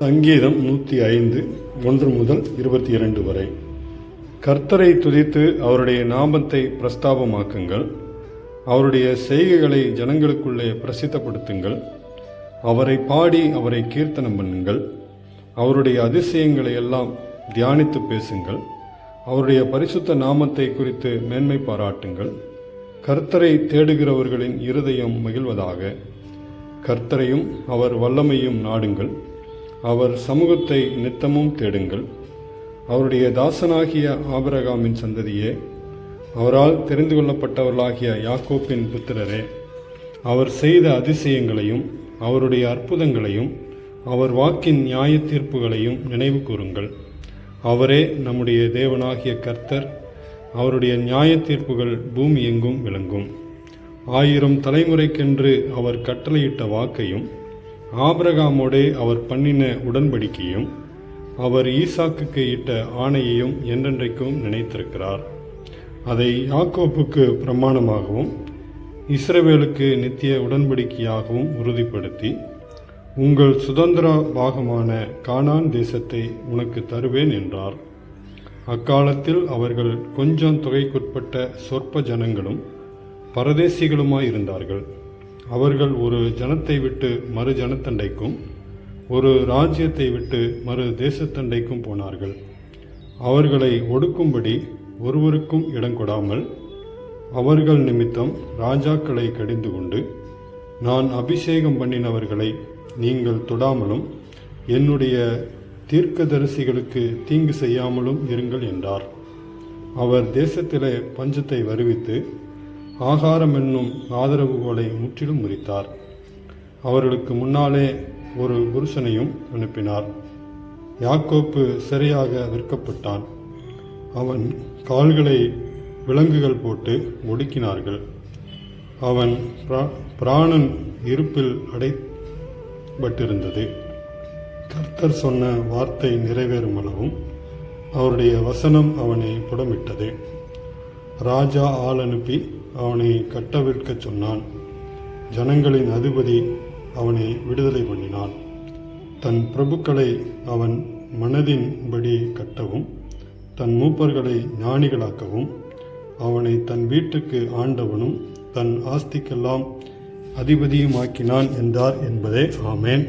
சங்கீதம் நூற்றி ஐந்து ஒன்று முதல் இருபத்தி இரண்டு வரை. கர்த்தரை துதித்து அவருடைய நாமத்தை பிரஸ்தாபமாக்குங்கள். அவருடைய செய்கைகளை ஜனங்களுக்குள்ளே பிரசித்தப்படுத்துங்கள். அவரை பாடி அவரை கீர்த்தனம் பண்ணுங்கள். அவருடைய அதிசயங்களை எல்லாம் தியானித்து பேசுங்கள். அவருடைய பரிசுத்த நாமத்தை குறித்து மேன்மை பாராட்டுங்கள். கர்த்தரை தேடுகிறவர்களின் இருதயம் மகிழ்வதாக. கர்த்தரையும் அவர் வல்லமையும் நாடுங்கள். அவர் சமூகத்தை நித்தமும் தேடுங்கள். அவருடைய தாசனாகிய ஆபரகாமின் சந்ததியே அவரால் தெரிந்து கொள்ளப்பட்டவர்களாகிய யாக்கோப்பின் புத்திரரே அவர் செய்த அதிசயங்களையும் அவருடைய அற்புதங்களையும் அவர் வாக்கின் நியாய தீர்ப்புகளையும் நினைவு கூறுங்கள். அவரே நம்முடைய தேவனாகிய கர்த்தர் அவருடைய நியாய தீர்ப்புகள் பூமி எங்கும் விளங்கும். ஆயிரம் தலைமுறைக்கென்று அவர் கட்டளையிட்ட வாக்கையும் ஆபிரகாமோடே அவர் பண்ணின உடன்படிக்கையும் அவர் ஈசாக்குக்கு இட்ட ஆணையையும் என்றென்றைக்கும் நினைத்திருக்கிறார். அதை யாக்கோப்புக்கு பிரமாணமாகவும் இஸ்ரவேலுக்கு நித்திய உடன்படிக்கையாகவும் உறுதிப்படுத்தி உங்கள் சுதந்திர பாகமான கானான் தேசத்தை உனக்கு தருவேன் என்றார். அக்காலத்தில் அவர்கள் கொஞ்சம் தொகைக்குட்பட்ட சொற்ப ஜனங்களும் பரதேசிகளுமாயிருந்தார்கள். அவர்கள் ஒரு ஜனத்தை விட்டு மறு ஜனத்தண்டைக்கும் ஒரு ராஜ்யத்தை விட்டு மறு தேசத்தண்டைக்கும் போனார்கள். அவர்களை ஒடுக்கும்படி ஒருவருக்கும் இடம் கொடாமல் அவர்கள் நிமித்தம் ராஜாக்களை கடிந்து கொண்டு நான் அபிஷேகம் பண்ணினவர்களை நீங்கள் தொடாமலும் என்னுடைய தீர்க்கதரிசிகளுக்கு தீங்கு செய்யாமலும் இருங்கள் என்றார். அவர் தேசத்திலே பஞ்சத்தை வருவித்து ஆகாரம் என்னும் ஆதரவுகோலை முற்றிலும் முறித்தார். அவர்களுக்கு முன்னாலே ஒரு புருஷனையும் அனுப்பினார். யாக்கோப்பு சிறையாக விற்கப்பட்டான். அவன் கால்களை விலங்குகள் போட்டு ஒடுக்கினார்கள். அவன் பிரா- பிராணன் இருப்பில் அடைபட்டிருந்தது. கர்த்தர் சொன்ன வார்த்தை நிறைவேறும் அளவும் அவருடைய வசனம் அவனை புடமிட்டது. ராஜா ஆள் அனுப்பி அவனை கட்டவிழ்க்கச் சொன்னான். ஜனங்களின் அதிபதி அவனை விடுதலை பண்ணினான். தன் பிரபுக்களை அவன் மனதின்படி கட்டவும் தன் மூப்பர்களை ஞானிகளாக்கவும் அவனை தன் வீட்டுக்கு ஆண்டவனும் தன் ஆஸ்திக்கெல்லாம் அதிபதியுமாக்கினான் என்றார் என்பதே ஆமேன்.